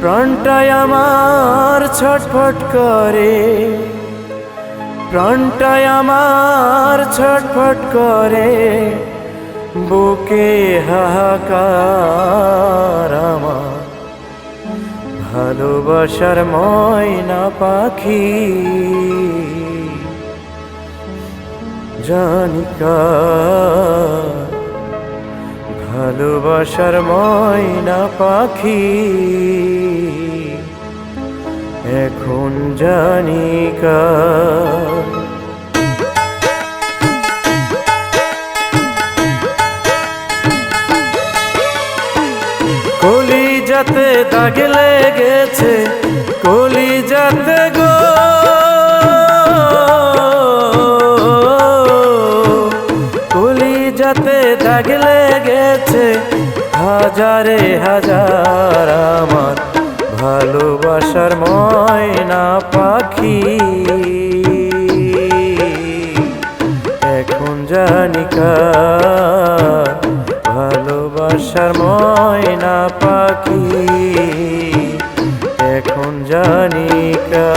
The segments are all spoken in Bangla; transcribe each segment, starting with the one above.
প্রাণটায় আমার ছটফট করে। প্রাণটায় আমার ছটফট করে। বুকে হাহাকার আমার। ভালোবাসার ময়না পাখি। জানিকা ভালোবাসার ময়না পাখি। এখন জানিকা কলি যাতে দাগ লেগেছে হাজারে হাজার আমার ভালোবাসার ময়না পাখি। এখন জানিকা ভালোবাসার ময়না পাখি। এখন জানিকা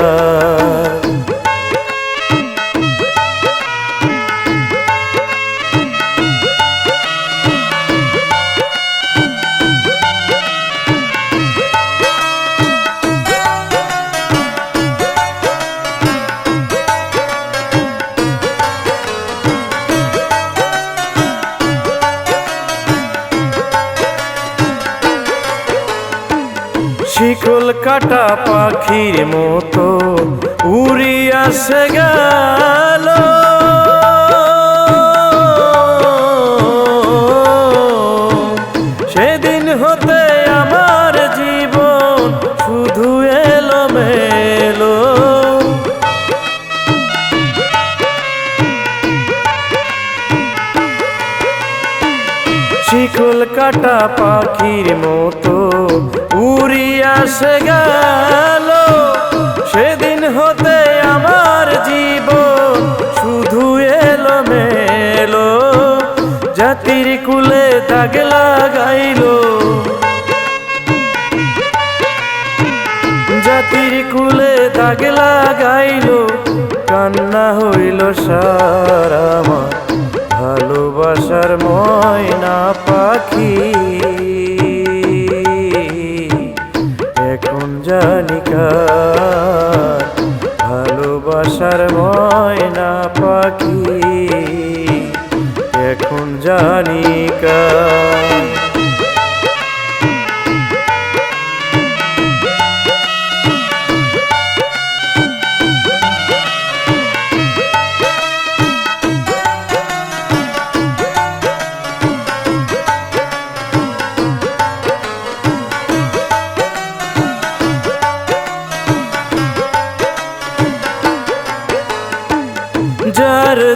শিকল কাটা পাখির মতো উড়িয়া সে গেল। সেদিন হতে আমার জীবন শুধু এলো মেলো শিকল কাটা পাখির মতো উড়িয়া সে গেল। সেদিন হতে আমার জীবন শুধু এলো মেলো জাতির কুলে দাগ লাগাইলো। জাতির কুলে দাগ লাগাইলো। কান্না হইল সারা আমার। ভালোবাসার ময়না পাখি জানিকা ভালোবাসার ময়না পাখি এখন জানিকা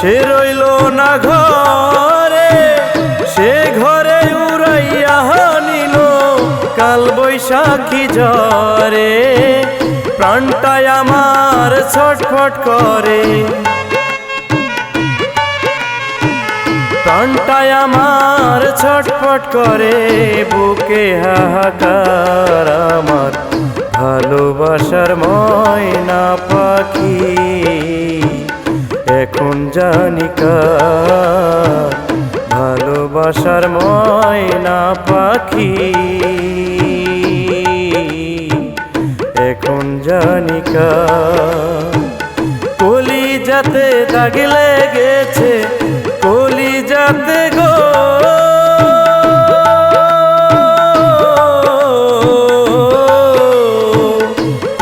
সে রইল না ঘরে, সে ঘরে উড়াইয়া নিল কাল বৈশাখী ঝরে প্রাণটায় আমার ছটফট করে। প্রাণটায় আমার ছটফট করে। বুকে হাহাকার আমার, ভালোবাসার ময়না পাখি। জানিকা, ভালোবাসার ময়না পাখি। এখন জানিকা কলি যাতে দাগ লেগেছে কলি যাতে গো।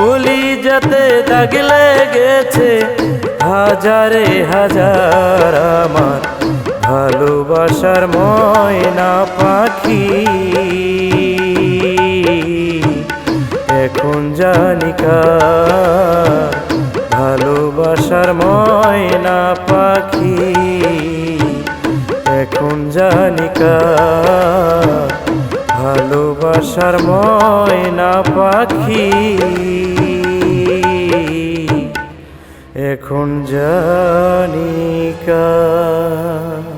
কলি যাতে দাগ লেগেছে হাজারে হাজার আমার ভালোবাসার ময়না পাখি। এখন জানি কার ভালোবাসার ময়না পাখি। এখন জানি কার ভালোবাসার ময়না পাখি। এখন জানি কার।